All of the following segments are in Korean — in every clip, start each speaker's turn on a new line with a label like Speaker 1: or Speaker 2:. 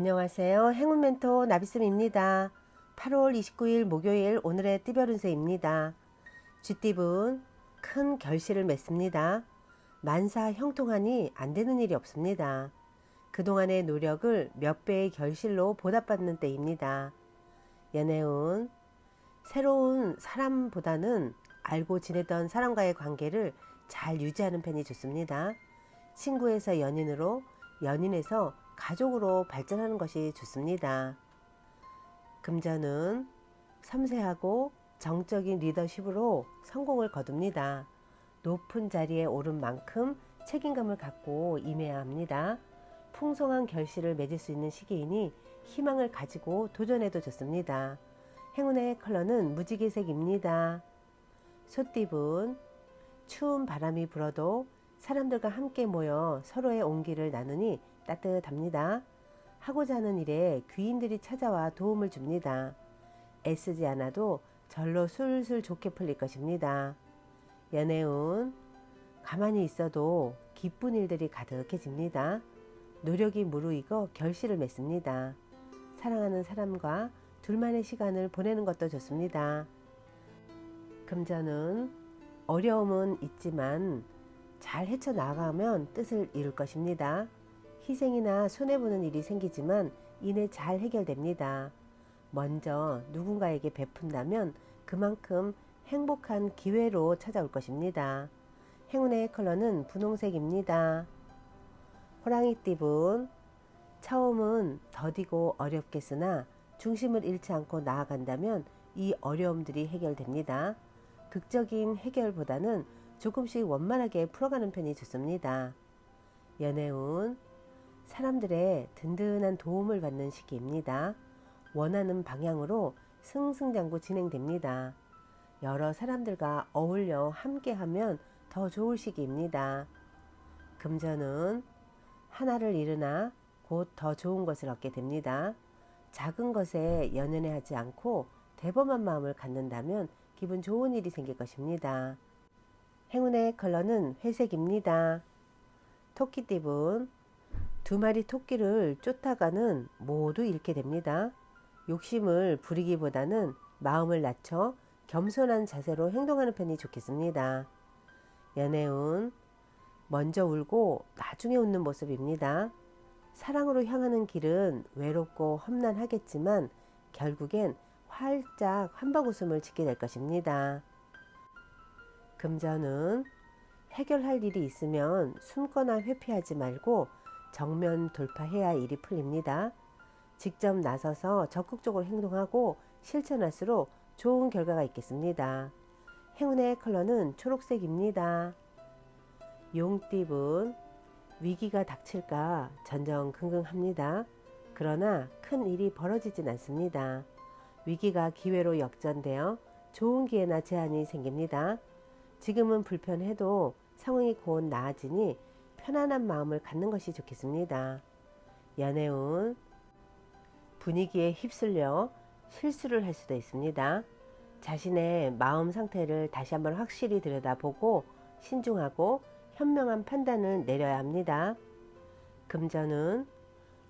Speaker 1: 안녕하세요. 행운 멘토 나비쌤입니다. 8월 29일 목요일 오늘의 띠별 운세입니다. 쥐띠분 큰 결실을 맺습니다. 만사 형통하니 안 되는 일이 없습니다. 그동안의 노력을 몇 배의 결실로 보답받는 때입니다. 연애운 새로운 사람보다는 알고 지내던 사람과의 관계를 잘 유지하는 편이 좋습니다. 친구에서 연인으로, 연인에서 가족으로 발전하는 것이 좋습니다. 금전은 섬세하고 정적인 리더십으로 성공을 거둡니다. 높은 자리에 오른 만큼 책임감을 갖고 임해야 합니다. 풍성한 결실을 맺을 수 있는 시기이니 희망을 가지고 도전해도 좋습니다. 행운의 컬러는 무지개색입니다. 소띠분 추운 바람이 불어도 사람들과 함께 모여 서로의 온기를 나누니 따뜻합니다. 하고자 하는 일에 귀인들이 찾아와 도움을 줍니다. 애쓰지 않아도 절로 술술 좋게 풀릴 것입니다. 연애운 가만히 있어도 기쁜 일들이 가득해집니다. 노력이 무르익어 결실을 맺습니다. 사랑하는 사람과 둘만의 시간을 보내는 것도 좋습니다. 금전은 어려움은 있지만 잘 헤쳐나가면 뜻을 이룰 것입니다. 희생이나 손해보는 일이 생기지만 이내 잘 해결됩니다. 먼저 누군가에게 베푼다면 그만큼 행복한 기회로 찾아올 것입니다. 행운의 컬러는 분홍색입니다. 호랑이띠분 처음은 더디고 어렵겠으나 중심을 잃지 않고 나아간다면 이 어려움들이 해결됩니다. 극적인 해결보다는 조금씩 원만하게 풀어가는 편이 좋습니다. 연애운 사람들의 든든한 도움을 받는 시기입니다. 원하는 방향으로 승승장구 진행됩니다. 여러 사람들과 어울려 함께하면 더 좋을 시기입니다. 금전은 하나를 잃으나 곧 더 좋은 것을 얻게 됩니다. 작은 것에 연연해 하지 않고 대범한 마음을 갖는다면 기분 좋은 일이 생길 것입니다. 행운의 컬러는 회색입니다. 토끼띠분 두 마리 토끼를 쫓아가는 모두 잃게 됩니다. 욕심을 부리기보다는 마음을 낮춰 겸손한 자세로 행동하는 편이 좋겠습니다. 연애운 먼저 울고 나중에 웃는 모습입니다. 사랑으로 향하는 길은 외롭고 험난하겠지만 결국엔 활짝 한방 웃음을 짓게 될 것입니다. 금전은 해결할 일이 있으면 숨거나 회피하지 말고 정면 돌파해야 일이 풀립니다. 직접 나서서 적극적으로 행동하고 실천할수록 좋은 결과가 있겠습니다. 행운의 컬러는 초록색입니다. 용띠분 위기가 닥칠까 전전긍긍합니다. 그러나 큰 일이 벌어지진 않습니다. 위기가 기회로 역전되어 좋은 기회나 제한이 생깁니다. 지금은 불편해도 상황이 곧 나아지니 편안한 마음을 갖는 것이 좋겠습니다. 연애운 분위기에 휩쓸려 실수를 할 수도 있습니다. 자신의 마음 상태를 다시 한번 확실히 들여다보고 신중하고 현명한 판단을 내려야 합니다. 금전은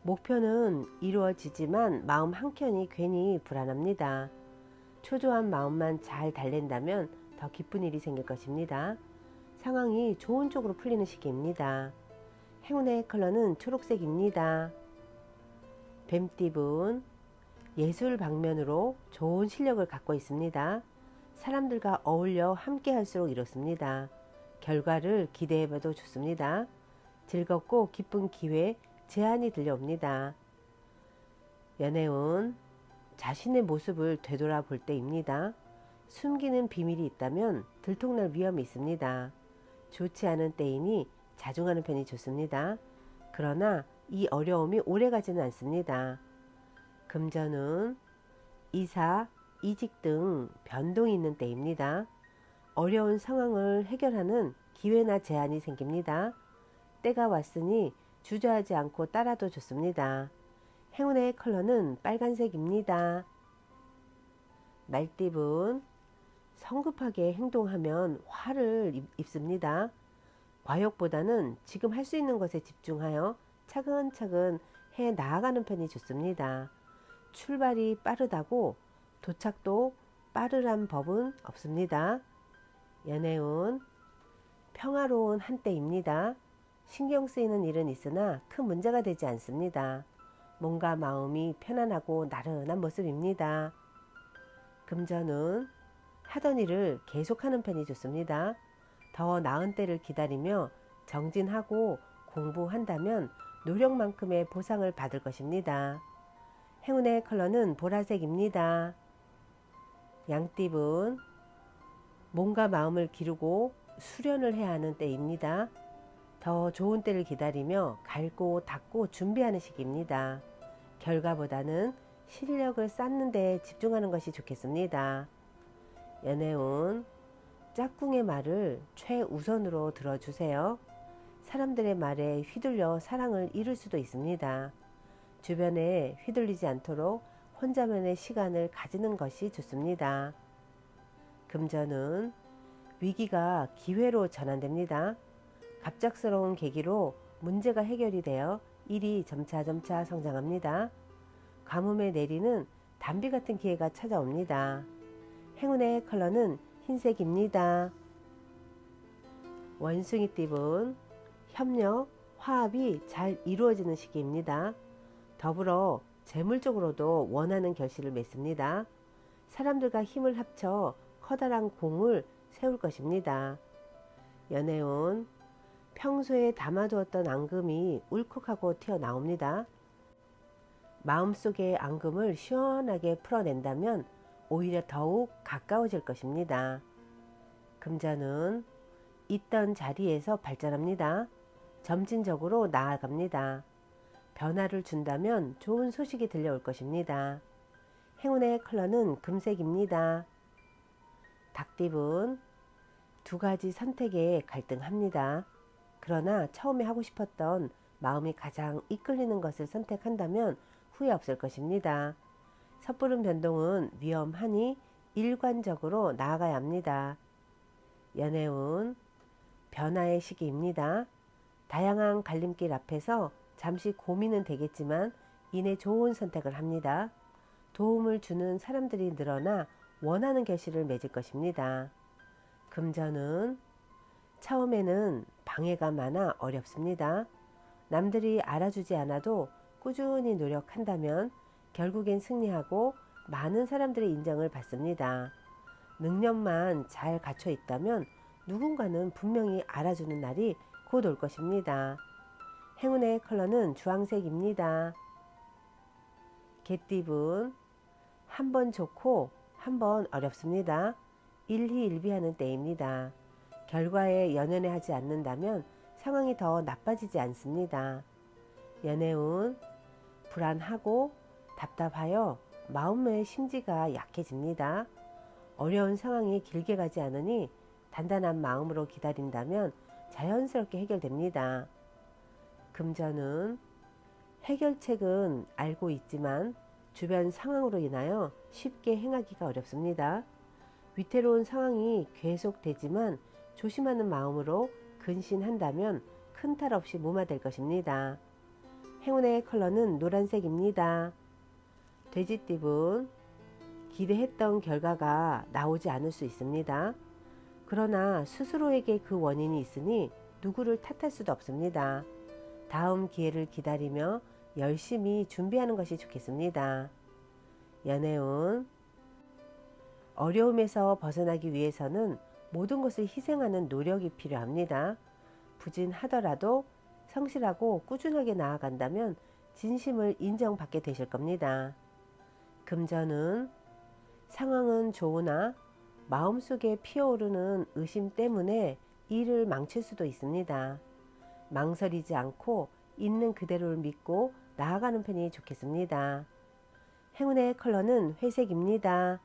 Speaker 1: 목표는 이루어지지만 마음 한켠이 괜히 불안합니다. 초조한 마음만 잘 달랜다면 더 기쁜 일이 생길 것입니다. 상황이 좋은 쪽으로 풀리는 시기입니다. 행운의 컬러는 초록색입니다. 뱀띠분 예술 방면으로 좋은 실력을 갖고 있습니다. 사람들과 어울려 함께 할수록 이렇습니다. 결과를 기대해 봐도 좋습니다. 즐겁고 기쁜 기회, 제안이 들려옵니다. 연애운 자신의 모습을 되돌아볼 때입니다. 숨기는 비밀이 있다면 들통날 위험이 있습니다. 좋지 않은 때이니 자중하는 편이 좋습니다. 그러나 이 어려움이 오래 가지는 않습니다. 금전은 이사, 이직 등 변동이 있는 때입니다. 어려운 상황을 해결하는 기회나 제한이 생깁니다. 때가 왔으니 주저하지 않고 따라도 좋습니다. 행운의 컬러는 빨간색입니다. 말띠분 성급하게 행동하면 화를 입습니다. 과욕보다는 지금 할 수 있는 것에 집중하여 차근차근 해 나아가는 편이 좋습니다. 출발이 빠르다고 도착도 빠르란 법은 없습니다. 연애운 평화로운 한때입니다. 신경 쓰이는 일은 있으나 큰 문제가 되지 않습니다. 몸과 마음이 편안하고 나른한 모습입니다. 금전은 하던 일을 계속하는 편이 좋습니다. 더 나은 때를 기다리며 정진하고 공부한다면 노력만큼의 보상을 받을 것입니다. 행운의 컬러는 보라색입니다. 양띠분 몸과 마음을 기르고 수련을 해야 하는 때입니다. 더 좋은 때를 기다리며 갈고 닦고 준비하는 시기입니다. 결과보다는 실력을 쌓는 데 집중하는 것이 좋겠습니다. 연애운 짝꿍의 말을 최우선으로 들어주세요. 사람들의 말에 휘둘려 사랑을 잃을 수도 있습니다. 주변에 휘둘리지 않도록 혼자만의 시간을 가지는 것이 좋습니다. 금전은 위기가 기회로 전환됩니다. 갑작스러운 계기로 문제가 해결이 되어 일이 점차점차 성장합니다. 가뭄에 내리는 단비 같은 기회가 찾아옵니다. 행운의 컬러는 흰색입니다. 원숭이 띠분 협력, 화합이 잘 이루어지는 시기입니다. 더불어 재물적으로도 원하는 결실을 맺습니다. 사람들과 힘을 합쳐 커다란 공을 세울 것입니다. 연애운 평소에 담아두었던 앙금이 울컥하고 튀어나옵니다. 마음속의 앙금을 시원하게 풀어낸다면 오히려 더욱 가까워질 것입니다. 금전은 있던 자리에서 발전합니다. 점진적으로 나아갑니다. 변화를 준다면 좋은 소식이 들려올 것입니다. 행운의 컬러는 금색입니다. 닭띠분 두 가지 선택에 갈등합니다. 그러나 처음에 하고 싶었던 마음이 가장 이끌리는 것을 선택한다면 후회 없을 것입니다. 섣부른 변동은 위험하니 일관적으로 나아가야 합니다. 연애운 변화의 시기입니다. 다양한 갈림길 앞에서 잠시 고민은 되겠지만 이내 좋은 선택을 합니다. 도움을 주는 사람들이 늘어나 원하는 결실을 맺을 것입니다. 금전은 처음에는 방해가 많아 어렵습니다. 남들이 알아주지 않아도 꾸준히 노력한다면 결국엔 승리하고 많은 사람들의 인정을 받습니다. 능력만 잘 갖춰 있다면 누군가는 분명히 알아주는 날이 곧 올 것입니다. 행운의 컬러는 주황색입니다. 개띠분 한 번 좋고 한 번 어렵습니다. 일희일비하는 때입니다. 결과에 연연해 하지 않는다면 상황이 더 나빠지지 않습니다. 연애운 불안하고 답답하여 마음의 심지가 약해집니다. 어려운 상황이 길게 가지 않으니 단단한 마음으로 기다린다면 자연스럽게 해결됩니다. 금전은 해결책은 알고 있지만 주변 상황으로 인하여 쉽게 행하기가 어렵습니다. 위태로운 상황이 계속되지만 조심하는 마음으로 근신한다면 큰 탈 없이 무마될 것입니다. 행운의 컬러는 노란색입니다. 돼지띠분 기대했던 결과가 나오지 않을 수 있습니다. 그러나 스스로에게 그 원인이 있으니 누구를 탓할 수도 없습니다. 다음 기회를 기다리며 열심히 준비하는 것이 좋겠습니다. 연애운 어려움에서 벗어나기 위해서는 모든 것을 희생하는 노력이 필요합니다. 부진하더라도 성실하고 꾸준하게 나아간다면 진심을 인정받게 되실 겁니다. 금전은 상황은 좋으나 마음속에 피어오르는 의심 때문에 일을 망칠 수도 있습니다. 망설이지 않고 있는 그대로를 믿고 나아가는 편이 좋겠습니다. 행운의 컬러는 회색입니다.